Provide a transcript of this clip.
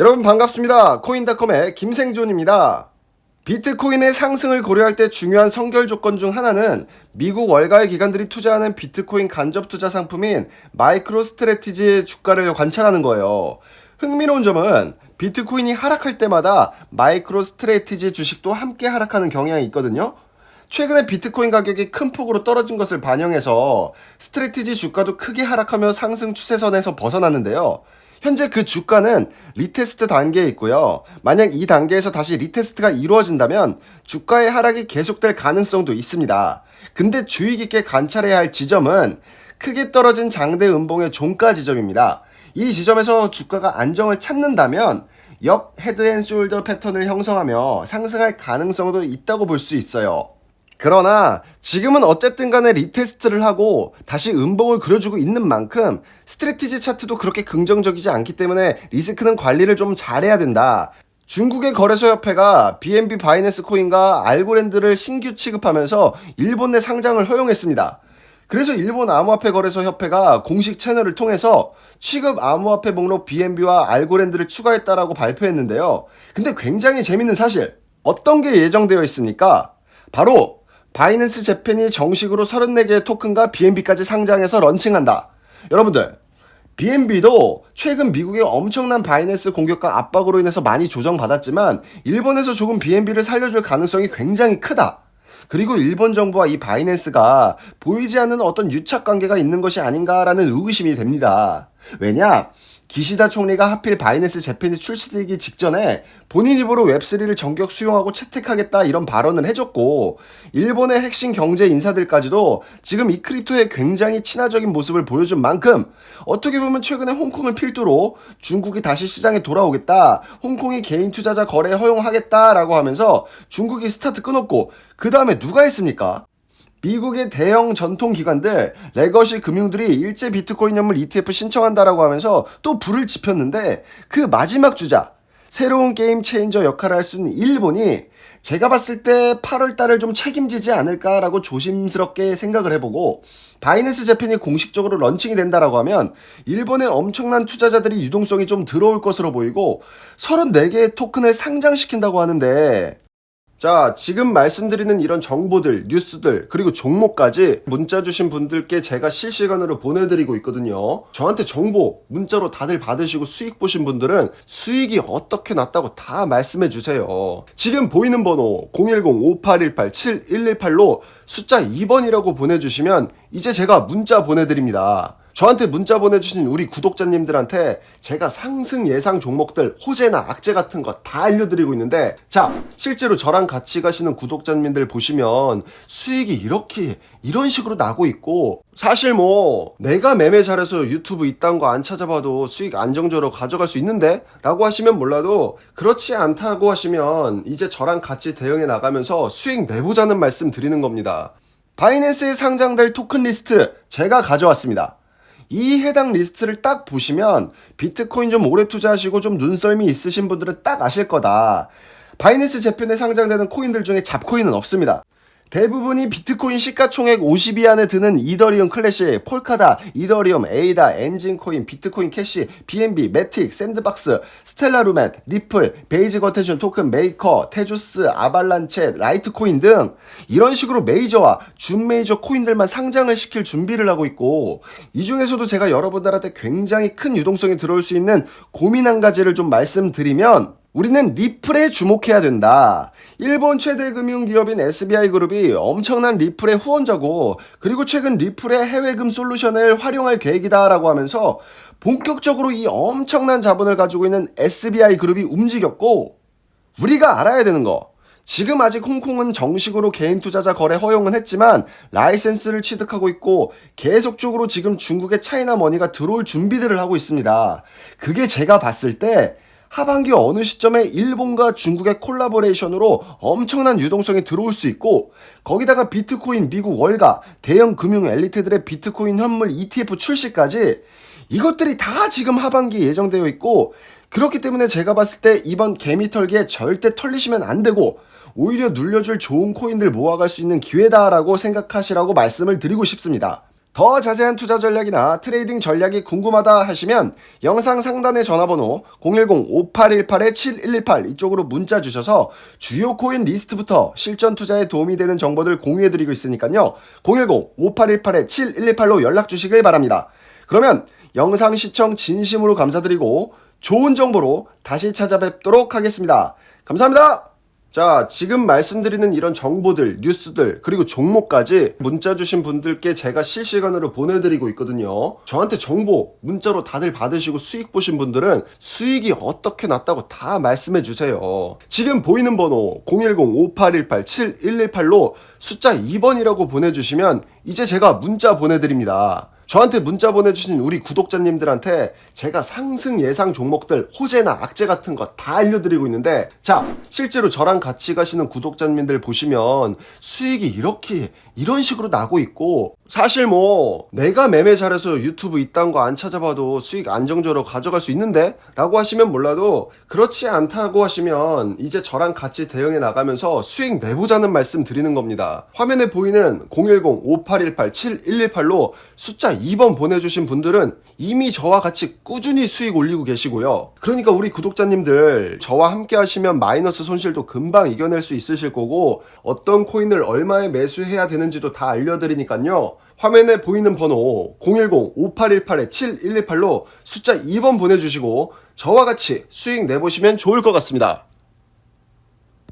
여러분 반갑습니다. 코인닷컴의 김생존입니다. 비트코인의 상승을 고려할 때 중요한 선결 조건 중 하나는 미국 월가의 기관들이 투자하는 비트코인 간접 투자 상품인 마이크로 스트레티지의 주가를 관찰하는 거예요. 흥미로운 점은 비트코인이 하락할 때마다 마이크로 스트레티지 주식도 함께 하락하는 경향이 있거든요. 최근에 비트코인 가격이 큰 폭으로 떨어진 것을 반영해서 스트레티지 주가도 크게 하락하며 상승 추세선에서 벗어났는데요. 현재 그 주가는 리테스트 단계에 있고요. 만약 이 단계에서 다시 리테스트가 이루어진다면 주가의 하락이 계속될 가능성도 있습니다. 근데 주의 깊게 관찰해야 할 지점은 크게 떨어진 장대 음봉의 종가 지점입니다. 이 지점에서 주가가 안정을 찾는다면 역 헤드앤숄더 패턴을 형성하며 상승할 가능성도 있다고 볼 수 있어요. 그러나 지금은 어쨌든 간에 리테스트를 하고 다시 음봉을 그려주고 있는 만큼 스트레티지 차트도 그렇게 긍정적이지 않기 때문에 리스크는 관리를 좀 잘해야 된다. 중국의 거래소협회가 BNB 바이낸스 코인과 알고랜드를 신규 취급하면서 일본 내 상장을 허용했습니다. 그래서 일본 암호화폐 거래소 협회가 공식 채널을 통해서 취급 암호화폐 목록 BNB와 알고랜드를 추가했다라고 발표했는데요. 근데 굉장히 재밌는 사실. 어떤 게 예정되어 있습니까? 바로 바이낸스 재팬이 정식으로 34개의 토큰과 BNB까지 상장해서 런칭한다. 여러분들, BNB도 최근 미국의 엄청난 바이낸스 공격과 압박으로 인해서 많이 조정받았지만 일본에서 조금 BNB를 살려줄 가능성이 굉장히 크다. 그리고 일본 정부와 이 바이낸스가 보이지 않는 어떤 유착 관계가 있는 것이 아닌가라는 의구심이 됩니다. 왜냐? 기시다 총리가 하필 바이낸스 재팬이 출시되기 직전에 본인 입으로 웹3를 전격 수용하고 채택하겠다 이런 발언을 해줬고 일본의 핵심 경제 인사들까지도 지금 이 크립토에 굉장히 친화적인 모습을 보여준 만큼 어떻게 보면 최근에 홍콩을 필두로 중국이 다시 시장에 돌아오겠다 홍콩이 개인 투자자 거래 허용하겠다라고 하면서 중국이 스타트 끊었고 그 다음에 누가 했습니까? 미국의 대형 전통 기관들 레거시 금융들이 일제 비트코인 연물 ETF 신청한다라고 하면서 또 불을 지폈는데 그 마지막 주자 새로운 게임 체인저 역할을 할 수 있는 일본이 제가 봤을 때 8월 달을 좀 책임지지 않을까라고 조심스럽게 생각을 해보고 바이낸스 재팬이 공식적으로 런칭이 된다라고 하면 일본의 엄청난 투자자들이 유동성이 좀 들어올 것으로 보이고 34개의 토큰을 상장시킨다고 하는데 자, 지금 말씀드리는 이런 정보들, 뉴스들, 그리고 종목까지 문자 주신 분들께 제가 실시간으로 보내드리고 있거든요. 저한테 정보, 문자로 다들 받으시고 수익 보신 분들은 수익이 어떻게 났다고 다 말씀해 주세요. 지금 보이는 번호 010-5818-7118로 숫자 2번이라고 보내주시면 이제 제가 문자 보내드립니다. 저한테 문자 보내주신 우리 구독자님들한테 제가 상승 예상 종목들, 호재나 악재 같은 거 다 알려드리고 있는데, 자, 실제로 저랑 같이 가시는 구독자님들 보시면 수익이 이렇게, 이런 식으로 나고 있고, 사실 뭐, 내가 매매 잘해서 유튜브 이딴 거 안 찾아봐도 수익 안정적으로 가져갈 수 있는데? 라고 하시면 몰라도, 그렇지 않다고 하시면 이제 저랑 같이 대응해 나가면서 수익 내보자는 말씀 드리는 겁니다. 바이낸스에 상장될 토큰 리스트 제가 가져왔습니다. 이 해당 리스트를 딱 보시면 비트코인 좀 오래 투자하시고 좀 눈썰미 있으신 분들은 딱 아실 거다. 바이낸스 재팬에 상장되는 코인들 중에 잡코인은 없습니다. 대부분이 비트코인 시가총액 50위 안에 드는 이더리움 클래식, 폴카다, 이더리움, 에이다, 엔진코인, 비트코인 캐시, BNB, 매틱, 샌드박스, 스텔라 루멘, 리플, 베이지 거테준 토큰 메이커, 테조스, 아발란체, 라이트코인 등 이런 식으로 메이저와 준 메이저 코인들만 상장을 시킬 준비를 하고 있고 이 중에서도 제가 여러분들한테 굉장히 큰 유동성이 들어올 수 있는 고민 한 가지를 좀 말씀드리면 우리는 리플에 주목해야 된다. 일본 최대 금융기업인 SBI 그룹이 엄청난 리플의 후원자고, 그리고 최근 리플의 해외금 솔루션을 활용할 계획이다라고 하면서 본격적으로 이 엄청난 자본을 가지고 있는 SBI 그룹이 움직였고, 우리가 알아야 되는 거. 지금 아직 홍콩은 정식으로 개인 투자자 거래 허용은 했지만 라이센스를 취득하고 있고 계속적으로 지금 중국의 차이나 머니가 들어올 준비들을 하고 있습니다. 그게 제가 봤을 때 하반기 어느 시점에 일본과 중국의 콜라보레이션으로 엄청난 유동성이 들어올 수 있고 거기다가 비트코인 미국 월가 대형 금융 엘리트들의 비트코인 현물 ETF 출시까지 이것들이 다 지금 하반기 예정되어 있고 그렇기 때문에 제가 봤을 때 이번 개미 털기에 절대 털리시면 안 되고 오히려 눌려줄 좋은 코인들 모아갈 수 있는 기회다라고 생각하시라고 말씀을 드리고 싶습니다. 더 자세한 투자 전략이나 트레이딩 전략이 궁금하다 하시면 영상 상단의 전화번호 010-5818-7118 이쪽으로 문자 주셔서 주요 코인 리스트부터 실전 투자에 도움이 되는 정보들 공유해드리고 있으니까요. 010-5818-7118로 연락 주시길 바랍니다. 그러면 영상 시청 진심으로 감사드리고 좋은 정보로 다시 찾아뵙도록 하겠습니다. 감사합니다. 자, 지금 말씀드리는 이런 정보들, 뉴스들, 그리고 종목까지 문자 주신 분들께 제가 실시간으로 보내드리고 있거든요. 저한테 정보, 문자로 다들 받으시고 수익 보신 분들은 수익이 어떻게 났다고 다 말씀해 주세요. 지금 보이는 번호 010-5818-7118로 숫자 2번이라고 보내주시면 이제 제가 문자 보내드립니다. 저한테 문자 보내주신 우리 구독자님들한테 제가 상승 예상 종목들 호재나 악재 같은 거 다 알려드리고 있는데 자 실제로 저랑 같이 가시는 구독자님들 보시면 수익이 이렇게 이런 식으로 나고 있고 사실 뭐 내가 매매 잘해서 유튜브 이딴 거 안 찾아봐도 수익 안정적으로 가져갈 수 있는데 라고 하시면 몰라도 그렇지 않다고 하시면 이제 저랑 같이 대응해 나가면서 수익 내보자는 말씀 드리는 겁니다 화면에 보이는 010-5818-7118로 숫자 2번 보내주신 분들은 이미 저와 같이 꾸준히 수익 올리고 계시고요. 그러니까 우리 구독자님들 저와 함께 하시면 마이너스 손실도 금방 이겨낼 수 있으실 거고 어떤 코인을 얼마에 매수해야 되는지도 다 알려드리니까요. 화면에 보이는 번호 010-5818-7118로 숫자 2번 보내주시고 저와 같이 수익 내보시면 좋을 것 같습니다.